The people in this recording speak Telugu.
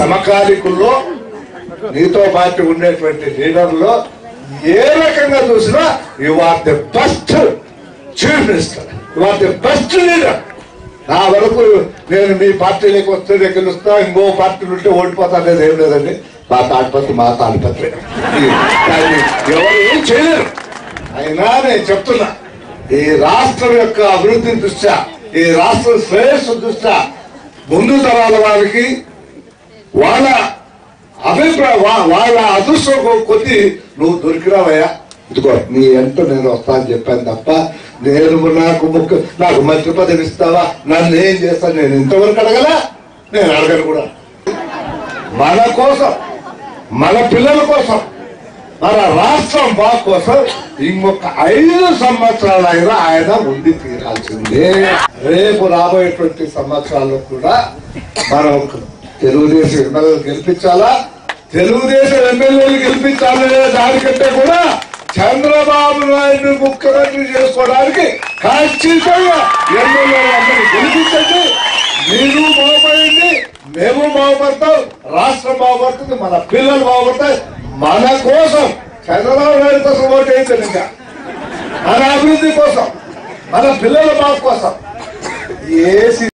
సమకాలికుల్లో నీతో పాటు ఉండేటువంటి లీడర్లో ఏ రకంగా చూసినా you are the best chief minister you are the best leader నా వరకు నేను మీ పార్టీలోకి వస్తే గెలుస్తా ఇంకో పార్టీలు ఉంటే ఓడిపోతా అనేది ఏం లేదండి. మా తాడిపత్రి మా తాడిపత్రి. దాన్ని ఎవరు ఏం చేయలేరు. అయినా నేను చెప్తున్నా ఈ రాష్ట్రం యొక్క అభివృద్ధి దృష్ట్యా ఈ రాష్ట్రం శ్రేయస్సు దృష్ట్యా ముందు తరాల వారికి వాళ్ళ అభిప్రాయం వా- వాళ్ళ అదృష్టం కొద్ది నువ్వు దొరికిరావయ్యా. ఇదిగో నీ ఎంత నేను వస్తానని చెప్పాను తప్ప నేను నాకు ముక్కు నాకు మంత్రి పదవి ఇస్తావా? నన్ను ఏం చేస్తాను నేను ఇంతవరకు అడగలా? నేను అడగను కూడా. మన కోసం మన పిల్లల కోసం మన రాష్ట్రం బా కోసం ఇంకొక ఐదు సంవత్సరాలైనా ఆయన ఉండి తీరాల్సిందే. రేపు రాబోయేటువంటి సంవత్సరాల్లో కూడా మనం తెలుగుదేశం ఎమ్మెల్యేలు గెలిపించాలా? తెలుగుదేశం ఎమ్మెల్యేలు గెలిపించాలనే దానికంటే కూడా చంద్రబాబు నాయుడు ముఖ్యమంత్రి చేసుకోవడానికి ఖచ్చితంగా ఎమ్మెల్యేలు అందరూ గెలిపించండి. మీరు బాగుపడండి మేము బాగుపడతాం రాష్ట్రం బాగుపడుతుంది మన పిల్లలు బాగుపడతాయి. మన కోసం చంద్రబాబు నాయుడు కోసం ఓటు వేయించండి ఇంకా. మన అభివృద్ధి కోసం మన పిల్లల బాగు కోసం. ఏసీ